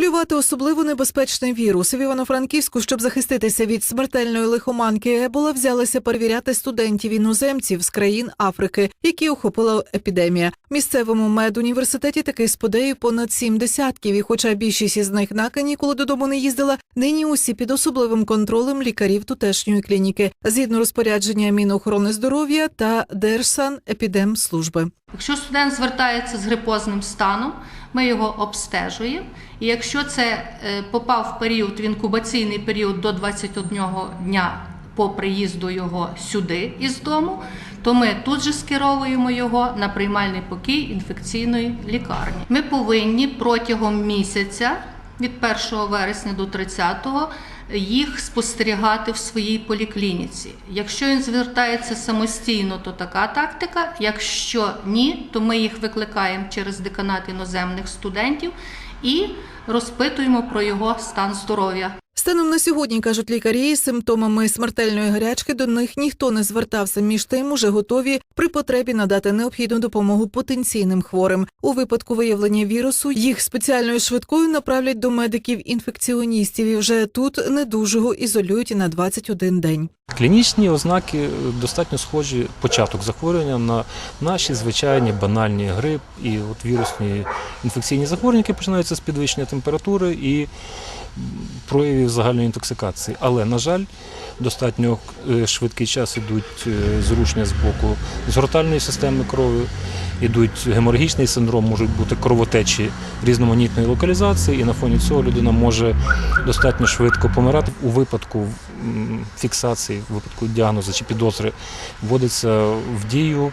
Полювати особливо небезпечний вірус в Івано-Франківську, щоб захиститися від смертельної лихоманки Ебола, взялися перевіряти студентів іноземців з країн Африки, які охопила епідемія. Місцевому медуніверситеті таких сподеїв понад сім десятків. І, хоча більшість із них на канікули додому не їздила, нині усі під особливим контролем лікарів тутешньої клініки, згідно розпорядження Мінохорони здоров'я та Держсанепідемслужби. Якщо студент звертається з грипозним станом, ми його обстежуємо. І якщо це е, попав в період в інкубаційний період до 21 дня по приїзду його сюди із дому, то ми тут же скеровуємо його на приймальний покій інфекційної лікарні. Ми повинні протягом місяця від 1 вересня до 30 їх спостерігати в своїй поліклініці. Якщо він звертається самостійно, то така тактика. Якщо ні, то ми їх викликаємо через деканат іноземних студентів і розпитуємо про його стан здоров'я. Станом на сьогодні кажуть лікарі, симптомами смертельної гарячки до них ніхто не звертався. Між тим уже готові при потребі надати необхідну допомогу потенційним хворим. У випадку виявлення вірусу їх спеціальною швидкою направлять до медиків-інфекціоністів і вже тут недужого ізолюють на 21 день. Клінічні ознаки е, достатньо схожі початок захворювання на наші звичайні банальні грип і от вірусні інфекційні захворювання, які починаються з підвищення температури і проявів загальної інтоксикації. Але, на жаль, достатньо е, швидкий час ідуть е, зрушення з боку згортальної системи крові, ідуть геморгічний синдром, можуть бути кровотечі різноманітної локалізації, і на фоні цього людина може достатньо швидко помирати. У випадку фіксації, випадку діагнозу чи підозри вводиться в дію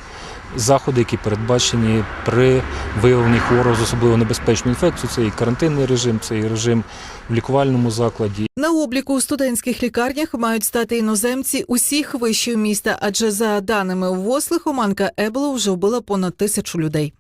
заходи, які передбачені при виявленні хворого з особливо небезпечною інфекцією. Це і карантинний режим, це і режим в лікувальному закладі, На обліку у студентських лікарнях мають стати іноземці усіх вишів міста, адже за даними ВОЗ, лихоманка Ебола вже вбила понад тисячу людей.